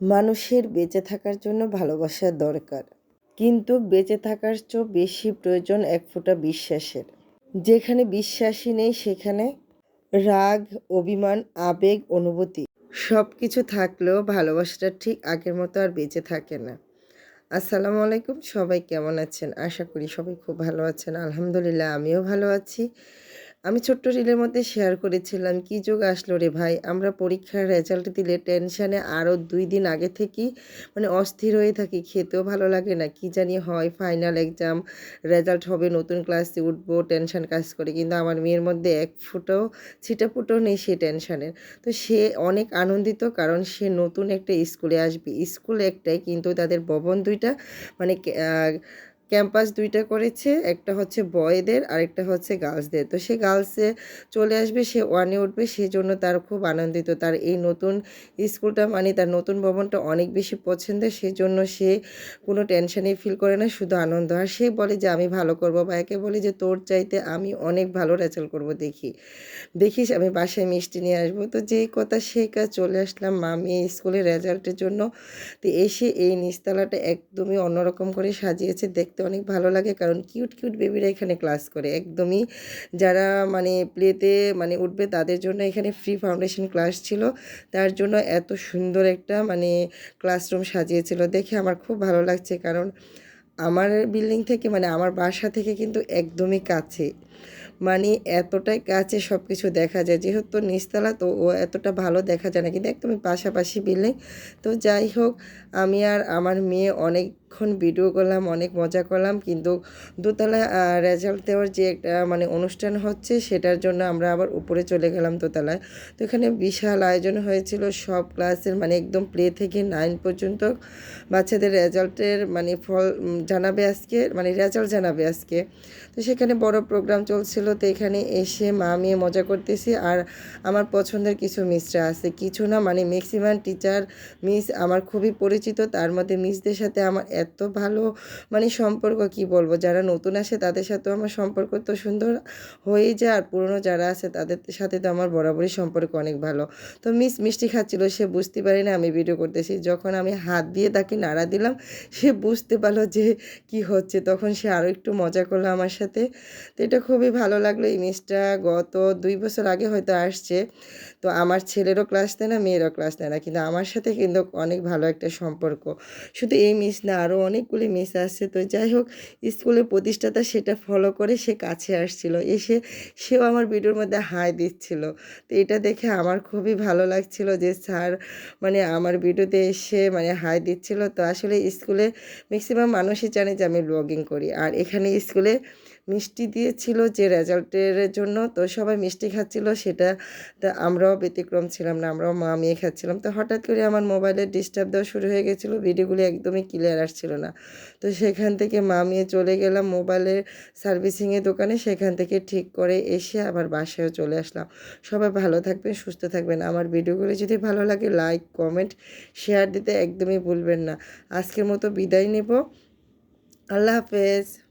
মানুষের বেঁচে থাকার জন্য ভালোবাসার দরকার। কিন্তু বেঁচে থাকার চেয়েও বেশি প্রয়োজন এক ফোঁটা বিশ্বাসের। যেখানে বিশ্বাসই নেই, সেখানে রাগ, অভিমান, আবেগ, অনুভূতি সব কিছু থাকলেও ভালোবাসাটা ঠিক আগের মতো আর বেঁচে থাকে না। আসসালামু আলাইকুম, সবাই কেমন আছেন? আশা করি সবাই খুব ভালো আছেন। আলহামদুলিল্লাহ, আমিও ভালো আছি। আমি ছোট্ট রিলের মধ্যে শেয়ার করেছিলাম, কি যোগ আসলো রে ভাই? আমরা পরীক্ষার রেজাল্ট দিলে টেনশানে আরও দুই দিন আগে থেকেই মানে অস্থির হয়ে থাকি, খেতেও ভালো লাগে না, কি জানি হয় ফাইনাল এক্সাম রেজাল্ট হবে, নতুন ক্লাসে উঠবো টেনশান কাজ করে। কিন্তু আমার মেয়ের মধ্যে এক ফুটাও ছিটাফুটাও নেই সে টেনশানের তো সে অনেক আনন্দিত কারণ সে নতুন একটা স্কুলে আসবে। স্কুল একটাই, কিন্তু তাদের ভবন দুইটা মানে ক্যাম্পাস দুইটা করেছে, একটা হচ্ছে বয়েদের আর একটা হচ্ছে গার্লসদের। তো সে গার্লসে চলে আসবে, সে ওয়ানে উঠবে সেই জন্য তার খুব আনন্দিত। তার এই নতুন স্কুলটা মানে তার নতুন ভবনটা অনেক বেশি পছন্দের সেই জন্য সে কোনো টেনশনই ফিল করে না, শুধু আনন্দ। আর সে বলে যে, আমি ভালো করব। বা একে বলে যে, তোর চাইতে আমি অনেক ভালো রেজাল্ট করব, দেখি। দেখিস, আমি বাসায় মিষ্টি নিয়ে আসব। তো যেই কথা সেই কাজ চলে আসলাম মামি স্কুলের রেজাল্টের জন্য। তো এসে এই নিচতলাটা একদমই অন্যরকম করে সাজিয়েছে। দেখতে দেখতে অনেক ভালো লাগে, কারণ কিউট কিউট বেবিরা এখানে ক্লাস করে। একদমই যারা মানে প্লেতে মানে উঠবে তাদের জন্য এখানে ফ্রি ফাউন্ডেশন ক্লাস ছিল। তার জন্য এত সুন্দর একটা মানে ক্লাসরুম সাজিয়েছিল। দেখে আমার খুব ভালো লাগছে, কারণ আমার বিল্ডিং থেকে মানে আমার বাসা থেকে কিন্তু একদমই কাছে। মানে এতটাই কাছে সব কিছু দেখা যায়। যেহেতু নিচতলা, তো ও এতটা ভালো দেখা যায় না, কিন্তু একদমই পাশাপাশি বিল্ডিং তো যাই হোক, আমি আর আমার মেয়ে অনেকক্ষণ ভিডিও করলাম, অনেক মজা করলাম, কিন্তু দোতলায় রেজাল্ট দেওয়ার যে একটা মানে অনুষ্ঠান হচ্ছে, সেটার জন্য আমরা আবার উপরে চলে গেলাম দোতলায়। তো এখানে বিশাল আয়োজন হয়েছিল, সব ক্লাসের মানে একদম প্লে থেকে নাইন পর্যন্ত বাচ্চাদের রেজাল্টের মানে ফল জানাবে আজকে মানে রেজাল্ট জানাবে আজকে। তো সেখানে বড় প্রোগ্রাম চলছিল, তো এখানে এসে মা মেয়ে মজা করতেছি, আর আমার পছন্দের কিছু মিসরা আছে। কিছু না মানে ম্যাক্সিমাম টিচার মিস আমার খুবই পরিচিত, তার মধ্যে মিসদের সাথে আমার এত ভালো মানে সম্পর্ক কি বলব? যারা নতুন আসে তাদের সাথেও আমার সম্পর্ক তো সুন্দর হয়েই যায়। আর পুরনো যারা আছে তাদের সাথে তো আমার বরাবরই সম্পর্ক অনেক ভালো। তো মিস মিষ্টি খাচ্ছিল, সে বুঝতে পারি না আমি ভিডিও করতেছি। যখন আমি হাত দিয়ে তাকে নাড়া দিলাম, সে বুঝতে পারল যে কি হচ্ছে। তখন সে আরও একটু মজা করল আমার সাথে। তো এটা খুবই ভালো লাগল। এই মিসটা গত দুই বছর আগে হয়তো আসছে। তো আমার ছেলেরও ক্লাস দেয় না, মেয়েরও ক্লাস দেয় না। কিন্তু আমার সাথে কিন্তু অনেক ভালো একটা সম্পর্ক। শুধু এই মিস না আরও অনেকগুলি মিস আসছে। তো যাই হোক, স্কুলের প্রতিষ্ঠাতা সেটা ফলো করে সে কাছে আসছিল। এসে সেও আমার ভিডিওর মধ্যে হাই দিচ্ছিল। তো এটা দেখে আমার খুবই ভালো লাগছিল যে স্যার মানে আমার ভিডিওতে এসে মানে হাই দিচ্ছিল। তো আসলে স্কুলে ম্যাক্সিমাম মানুষই জানে যে আমি ব্লগিং করি। আর এখানে স্কুলে মিষ্টি দিয়েছিল যে রেজাল্টের জন্য। তো সবাই মিষ্টি খাচ্ছিল, সেটা তা আমরাও ব্যতিক্রম ছিলাম না, আমরাও মা মেয়ে খাচ্ছিলাম। তো হঠাৎ করে আমার মোবাইলে ডিস্টার্ব দেওয়া শুরু হয়ে গেছিল। ভিডিওগুলি একদমই ক্লিয়ার আসছিল না। তো সেখান থেকে মামিয়ে চলে গেলাম মোবাইলের সার্ভিসিংয়ের দোকানে। সেখান থেকে ঠিক করে এসে আবার বাসায়ও চলে আসলাম। সবাই ভালো থাকবেন, সুস্থ থাকবেন। আমার ভিডিওগুলো যদি ভালো লাগে, লাইক, কমেন্ট, শেয়ার দিতে একদমই ভুলবেন না। আজকের মতো বিদায় নেব। আল্লাহ হাফেজ।